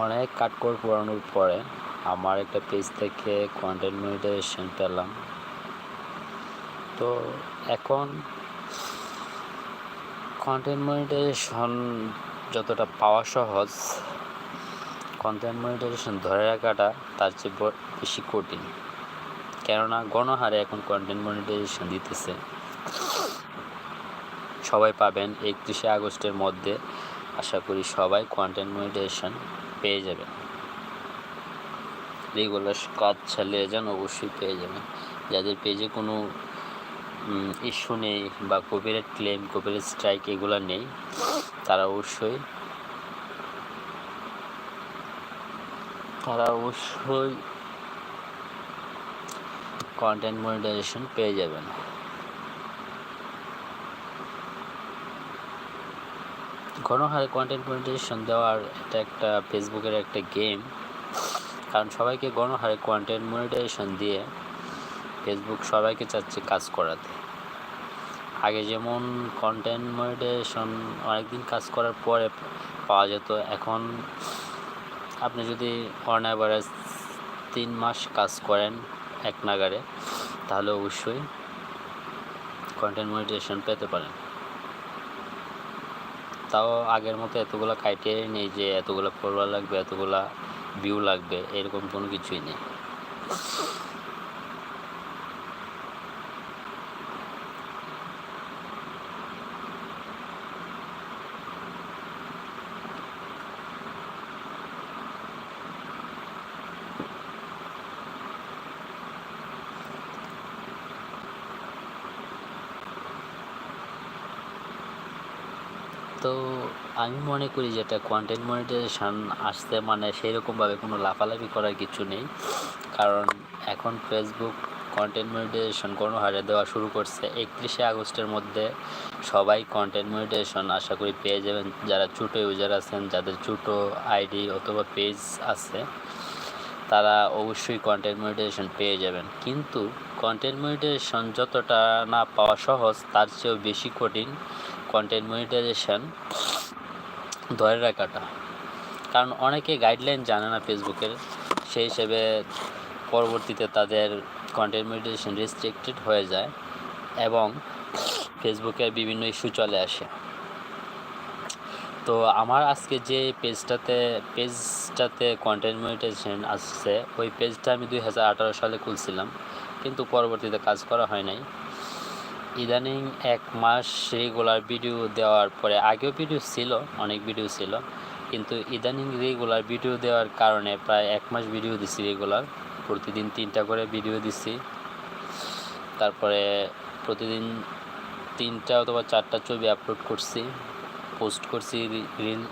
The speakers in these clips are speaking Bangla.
অনেক কাঠকড় পোড়ানোর পরে আমার একটা পেজ থেকে কন্টেন্ট মনিটাইজেশন পেলাম। তো এখন কন্টেন্ট মনিটাইজেশন যতটা পাওয়া সহজ কন্টেন্ট মনিটাইজেশন ধরে রাখাটা তার চেয়ে বেশি কঠিন। কেননা গণহারে এখন কন্টেন্ট মনিটাইজেশন দিতেছে। সবাই পাবেন একত্রিশে আগস্টের মধ্যে। আশা করি সবাই কন্টেন্ট মনিটাইজেশন পেয়ে যাবেন রেগুলার কাজ চালিয়ে যান অবশ্যই পেয়ে যাবেন। যাদের পেজে কোনো ইস্যু নেই বা কপিরাইট ক্লেম কপিরাইট স্ট্রাইক এগুলো নেই, তারা অবশ্যই তারা অবশ্যই কন্টেন্ট মনিটাইজেশন পেয়ে যাবেন। গণহারে কন্টেন্ট মনিটাইজেশন দেওয়ার এটা একটা ফেসবুকের একটা গেম কারণ সবাইকে গণহারে কন্টেন্ট মনিটাইজেশন দিয়ে ফেসবুক সবাইকে চাচ্ছে কাজ করাতে। আগে যেমন কন্টেন্ট মনিটাইজেশন অনেকদিন কাজ করার পরে পাওয়া যেত, এখন আপনি যদি অন অ্যাভারেজ তিন মাস কাজ করেন এক নাগারে, তাহলে অবশ্যই কন্টেন্ট মনিটাইজেশন পেতে পারেন। তাও আগের মতো এতগুলো ক্রাইটেরিয়া নেই যে এতগুলো ফলোয়ার লাগবে, এতগুলা ভিউ লাগবে, এরকম কোনো কিছুই নেই। তো আমি মনে করি যেটা কন্টেন্ট মনিটাইজেশন আসতে মানে সেইরকমভাবে কোনো লাফালাফি করার কিছু নেই। কারণ এখন ফেসবুক কন্টেন্ট মনিটাইজেশন কোনো হারে দেওয়া শুরু করছে। একত্রিশে আগস্টের মধ্যে সবাই কন্টেন্ট মনিটাইজেশন আশা করি পেয়ে যাবেন। যারা ছোটো ইউজার আছেন, যাদের ছোটো আইডি অথবা পেজ আছে, তারা অবশ্যই কন্টেন্ট মনিটাইজেশন পেয়ে যাবেন। কিন্তু কন্টেন্ট মনিটাইজেশন যতটা না পাওয়া সহজ, তার চেয়েও বেশি কঠিন কন্টেন্ট মনিটাইজেশন ধরে রাখাটা। কারণ অনেকে গাইডলাইন জানে না ফেসবুকের, সেই হিসেবে পরবর্তীতে তাদের কন্টেন্ট মনিটাইজেশন রেস্ট্রিক্টেড হয়ে যায় এবং ফেসবুকের বিভিন্ন ইস্যু চলে আসে। তো আমার আজকে যে পেজটাতে পেজটাতে কন্টেন্ট মনিটাইজেশন আসছে, ওই পেজটা আমি দু হাজার আঠেরো সালে খুলছিলাম, কিন্তু পরবর্তীতে কাজ করা হয় নাই। ইদানিং এক মাস রেগুলার ভিডিও দেওয়ার পরে, আগেও ভিডিও ছিল, অনেক ভিডিও ছিল, কিন্তু ইদানিং রেগুলার ভিডিও দেওয়ার কারণে প্রায় এক মাস ভিডিও দিছি রেগুলার প্রতিদিন তিনটা করে ভিডিও দিছি। তারপরে প্রতিদিন তিনটা অথবা চারটা ছবি আপলোড করছি, পোস্ট করছি, রিল,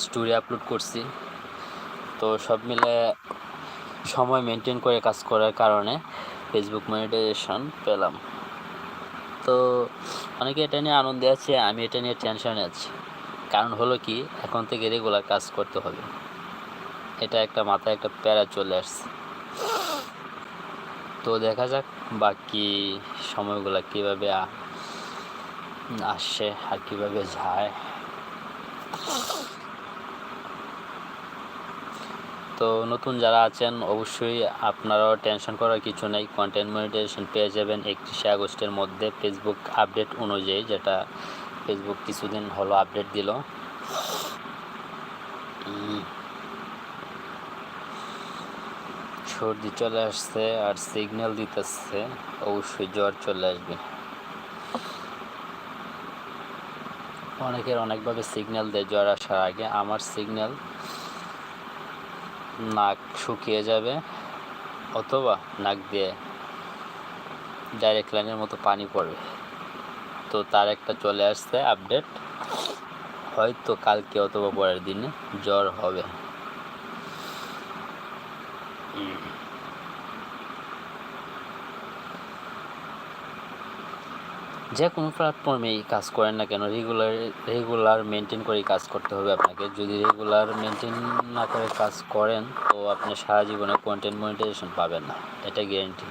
স্টোরি আপলোড করছি। তো সব মিলে সময় মেনটেন করে কাজ করার কারণে ফেসবুক মনিটাইজেশন পেলাম। তো অনেকে এটা নিয়ে আনন্দে আছে, আমি এটা নিয়ে টেনশনে আছি। কারণ হলো কি, এখন থেকে রেগুলার কাজ করতে হবে। এটা একটা মাথায় একটা প্যারা চলে আসছে। তো দেখা যাক বাকি সময়গুলো কীভাবে আসে আর কীভাবে যায়। তো নতুন যারা আছেন, অবশ্যই আপনারাও টেনশন করার কিছু নেই। কন্টেন্ট মনিটাইজেশন পেয়ে যাবেন একত্রিশে আগস্টের মধ্যে ফেসবুক আপডেট অনুযায়ী, যেটা ফেসবুক কিছুদিন হলো আপডেট দিল। সর্দি চলে আসছে আর সিগন্যাল দিতেছে, অবশ্যই জ্বর চলে আসবে। অনেকের অনেকভাবে সিগন্যাল দেয় জ্বর আসার আগে। আমার সিগন্যাল নাক শুকিয়ে যাবে, অথবা নাক দিয়ে ডাইরেক্ট লাইনের মতো পানি পড়বে। তো তার একটা চলে আসছে আপডেট হয়তো কালকে অথবা পরের দিনে জ্বর হবে। যে কোনো প্ল্যাটফর্মেই কাজ করেন না কেন রেগুলার রেগুলার মেনটেন করে কাজ করতে হবে আপনাকে। যদি রেগুলার মেনটেন না করে কাজ করেন, তো আপনি সারা জীবনে কন্টেন্ট মনিটাইজেশন পাবেন না। এটা গ্যারেন্টি